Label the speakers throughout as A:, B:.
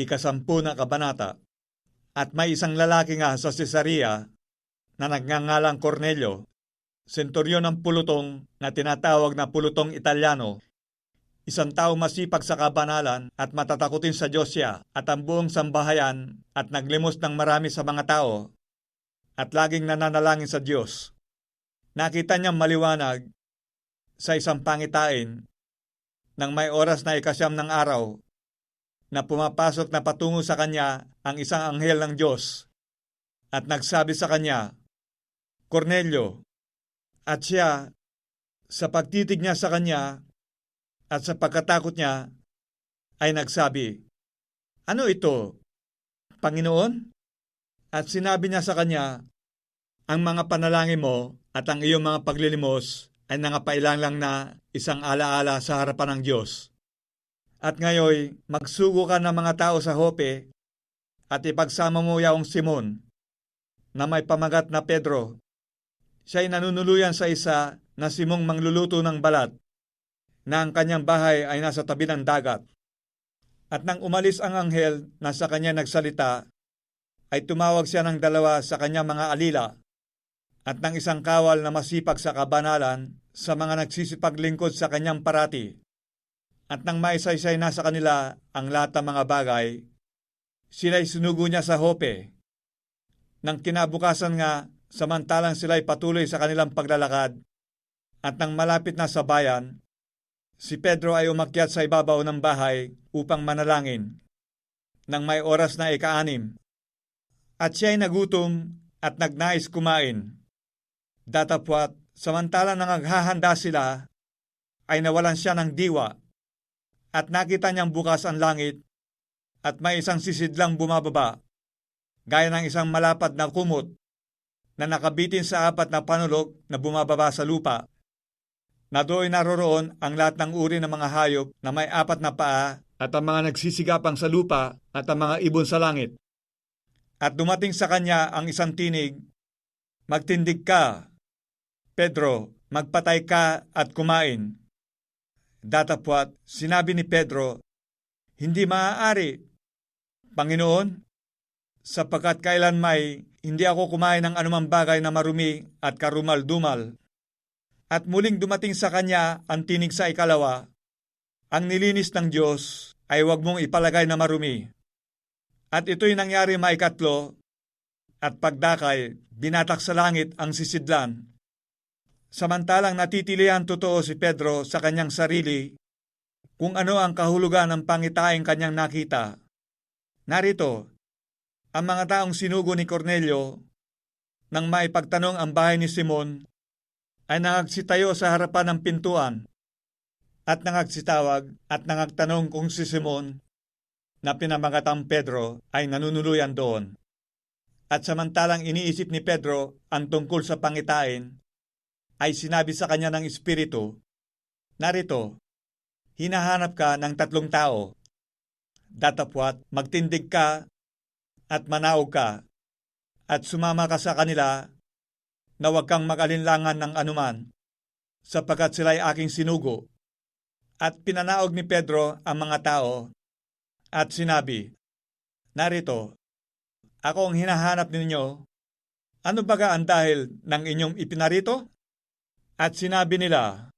A: ikasampu na kabanata. At may isang lalaki nga sa Cesarea na nagngangalang Cornelio, senturyon ng pulutong na tinatawag na pulutong Italiano, isang tao masipag sa kabanalan at matatakutin sa Diyos siya at ang buong sambahayan at naglimos ng marami sa mga tao at laging nananalangin sa Diyos. Nakita niyang maliwanag sa isang pangitain nang may oras na ikasyam ng araw na pumapasok na patungo sa kanya ang isang anghel ng Diyos at nagsabi sa kanya, Cornelio, at siya, sa pagtitig niya sa kanya at sa pagkatakot niya, ay nagsabi, Ano ito, Panginoon? At sinabi niya sa kanya, Ang mga panalangin mo at ang iyong mga paglilimos ay nangapailang lang na isang alaala sa harapan ng Diyos. At ngayon, magsugo ka ng mga tao sa Hope at ipagsama mo yaong Simon na may pamagat na Pedro. Siya'y nanunuluyan sa isa na simong mangluluto ng balat na ang kanyang bahay ay nasa tabi ng dagat. At nang umalis ang anghel na sa kanya nagsalita, ay tumawag siya ng dalawa sa kanyang mga alila at ng isang kawal na masipag sa kabanalan sa mga nagsisipaglingkod sa kanyang parati at nang maisaysay na sa kanila ang ng mga bagay, sila'y sinugo niya sa hope. Nang kinabukasan nga, samantalang sila'y patuloy sa kanilang paglalakad, at nang malapit na sa bayan, si Pedro ay umakyat sa ibabaw ng bahay upang manalangin. Nang may oras na ikaanim, at siya'y nagutom at nagnais kumain. Datapwat, samantalang nangaghahanda sila, ay nawalan siya ng diwa at nakita niyang bukas ang langit at may isang sisidlang bumababa, gaya ng isang malapad na kumot na nakabitin sa apat na panulog na bumababa sa lupa. Na doon naroroon ang lahat ng uri ng mga hayop na may apat na paa at ang mga nagsisigapang sa lupa at ang mga ibon sa langit. At dumating sa kanya ang isang tinig, Magtindig ka, Pedro, magpatay ka at kumain. Datapwat, sinabi ni Pedro, Hindi maaari, Panginoon, sapagkat kailan may hindi ako kumain ng anumang bagay na marumi at karumal-dumal. At muling dumating sa kanya ang tinig sa ikalawa, ang nilinis ng Diyos ay huwag mong ipalagay na marumi. At ito'y nangyari maikatlo, at pagdakay, binatak sa langit ang sisidlan Samantalang natitilihan totoo si Pedro sa kanyang sarili kung ano ang kahulugan ng pangitaing kanyang nakita. Narito, ang mga taong sinugo ni Cornelio nang maipagtanong ang bahay ni Simon ay nangagsitayo sa harapan ng pintuan at nangagsitawag at nangagtanong kung si Simon na pinamagatang Pedro ay nanunuluyan doon. At samantalang iniisip ni Pedro ang tungkol sa pangitain, ay sinabi sa kanya ng Espiritu, Narito, hinahanap ka ng tatlong tao. Datapwat, magtindig ka at manaog ka at sumama ka sa kanila na huwag kang mag-alinlangan ng anuman sapagkat sila'y aking sinugo. At pinanaog ni Pedro ang mga tao at sinabi, Narito, ako ang hinahanap ninyo. Ano baga ang dahil ng inyong ipinarito? At sinabi nila,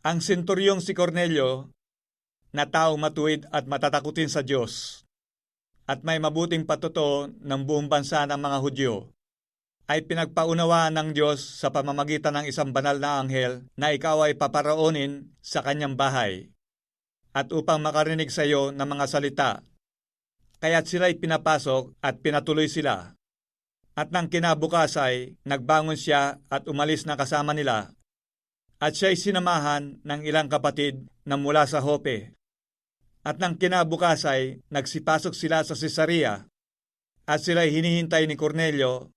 A: ang senturyong si Cornelio, na taong matuwid at matatakutin sa Diyos, at may mabuting patuto ng buong bansa ng mga Hudyo, ay pinagpaunawaan ng Diyos sa pamamagitan ng isang banal na anghel na ikaw ay paparaonin sa kanyang bahay, at upang makarinig sa iyo ng mga salita. Kaya't sila'y pinapasok at pinatuloy sila. At nang kinabukas ay nagbangon siya at umalis na kasama nila at siya'y sinamahan ng ilang kapatid na mula sa Hope. At nang kinabukasay, nagsipasok sila sa Cesarea at sila'y hinihintay ni Cornelio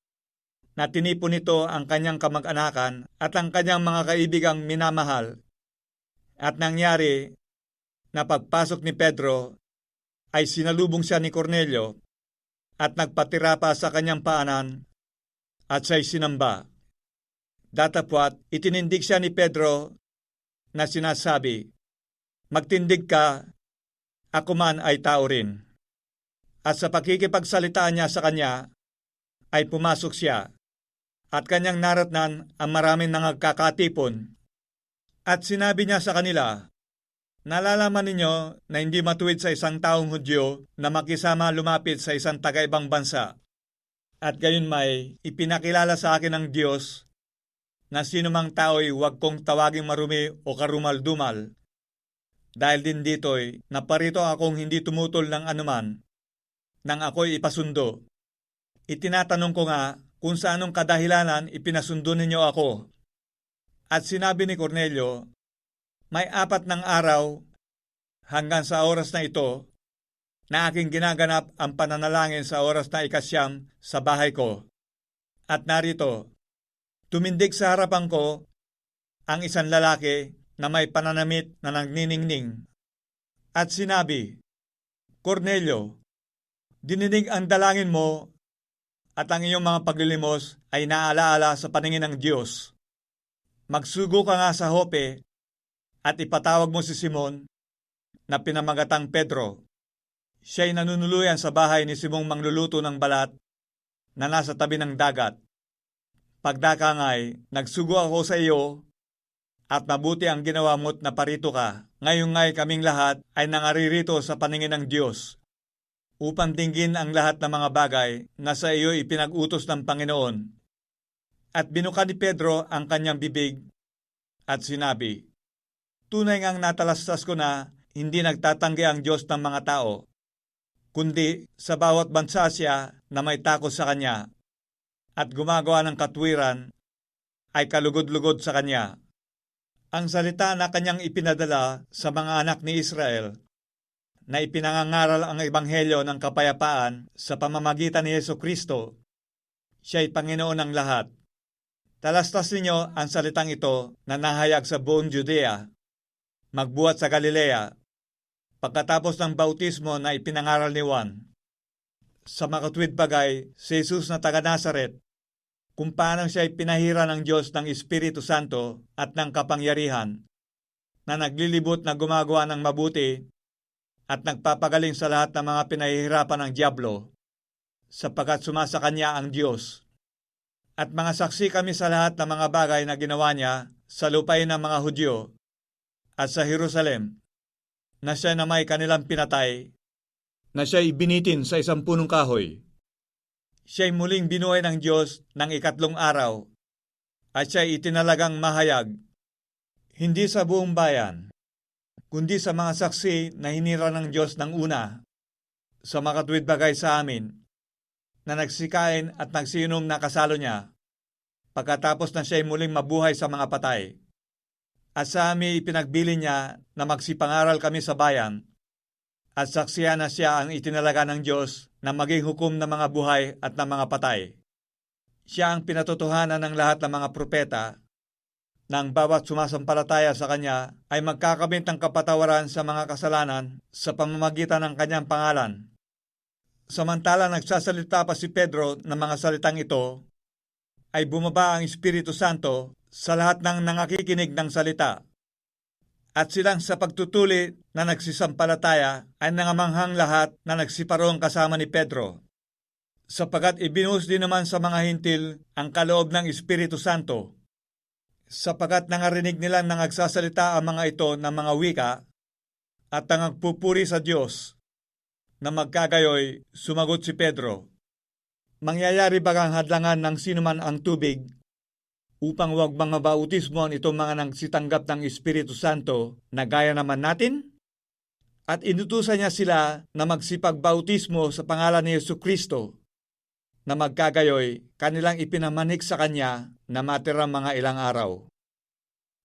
A: na tinipon nito ang kanyang kamag-anakan at ang kanyang mga kaibigang minamahal. At nangyari na pagpasok ni Pedro ay sinalubong siya ni Cornelio at nagpatira pa sa kanyang paanan at siya'y sinamba. Datapwat, itinindig siya ni Pedro na sinasabi, Magtindig ka ako man ay tao rin. At sa pakikipagsalitaan niya sa kanya, ay pumasok siya, at kanyang naratnan ang maraming nangagkakatipon. At sinabi niya sa kanila, Nalalaman ninyo na hindi matuwid sa isang taong Hudyo na makisama lumapit sa isang taga-ibang bansa. At gayon may ipinakilala sa akin ng Diyos na sino mang tao'y huwag kong tawaging marumi o karumal-dumal. Dahil din dito'y naparito akong hindi tumutol ng anuman nang ako'y ipasundo. Itinatanong ko nga kung sa anong kadahilanan ipinasundo ninyo ako. At sinabi ni Cornelio, may apat ng araw hanggang sa oras na ito na aking ginaganap ang pananalangin sa oras na ikasyam sa bahay ko. At narito, tumindig sa harapan ko ang isang lalaki na may pananamit na nagniningning. At sinabi, Cornelio, dininig ang dalangin mo at ang iyong mga paglilimos ay naalaala sa paningin ng Diyos. Magsugo ka nga sa hope at ipatawag mo si Simon na pinamagatang Pedro. Siya'y nanunuluyan sa bahay ni Simong mangluluto ng balat na nasa tabi ng dagat. Pagdaka nga'y, nagsugo ako sa iyo at mabuti ang ginawa mo't naparito ka. Ngayon nga'y kaming lahat ay nangaririto sa paningin ng Diyos upang dinggin ang lahat ng mga bagay na sa iyo ipinag-utos ng Panginoon. At binuka ni Pedro ang kanyang bibig at sinabi, Tunay ngang natalastas ko na hindi nagtatanggi ang Diyos ng mga tao, kundi sa bawat bansa siya na may takot sa Kanya at gumagawa ng katwiran ay kalugod-lugod sa Kanya. Ang salita na Kanyang ipinadala sa mga anak ni Israel na ipinangangaral ang ebanghelyo ng kapayapaan sa pamamagitan ni Yeso Kristo, siya'y Panginoon ng lahat. Talastas ninyo ang salitang ito na nahayag sa buong Judea magbuhat sa Galilea, pagkatapos ng bautismo na ipinangaral ni Juan. Sa makatwid bagay, si Jesus na taga Nazaret, kung paano siya pinahira ng Diyos ng Espiritu Santo at ng kapangyarihan, na naglilibot na gumagawa ng mabuti at nagpapagaling sa lahat ng mga pinahihirapan ng Diablo, sapagkat sumasa kanya ang Diyos. At mga saksi kami sa lahat ng mga bagay na ginawa niya sa lupain ng mga Hudyo at sa Jerusalem, na siya na may kanilang pinatay, na siya ibinitin sa isang punong kahoy. Siya'y muling binuhay ng Diyos ng ikatlong araw, at siya itinalagang mahayag, hindi sa buong bayan, kundi sa mga saksi na hinira ng Diyos ng una, sa makatwid bagay sa amin, na nagsikain at nagsinom na kasalo niya, pagkatapos na siya'y muling mabuhay sa mga patay. At sa amin ipinagbili niya na magsipangaral kami sa bayan at saksiyan na siya ang itinalaga ng Diyos na maging hukom ng mga buhay at ng mga patay. Siya ang pinatotohanan ng lahat ng mga propeta nang bawat sumasampalataya sa Kanya ay magkakamit ng kapatawaran sa mga kasalanan sa pamamagitan ng Kanyang pangalan. Samantala nagsasalita pa si Pedro ng mga salitang ito, ay bumaba ang Espiritu Santo sa lahat ng nangakikinig ng salita. At silang sa pagtutuli na nagsisampalataya ay nangamanghang lahat na nagsiparong kasama ni Pedro. Sapagat ibinuhos din naman sa mga hintil ang kaloob ng Espiritu Santo. Sapagat nangarinig nilang nangagsasalita ang mga ito ng mga wika at nangagpupuri sa Diyos na magkagayoy sumagot si Pedro. Mangyayari bagang hadlangan ng sinuman ang tubig upang wag mga bautismo itong mga nagsitanggap ng Espiritu Santo na gaya naman natin? At inutusan niya sila na magsipagbautismo sa pangalan ni Yesu Kristo na magkagayoy kanilang ipinamanik sa Kanya na matira mga ilang araw.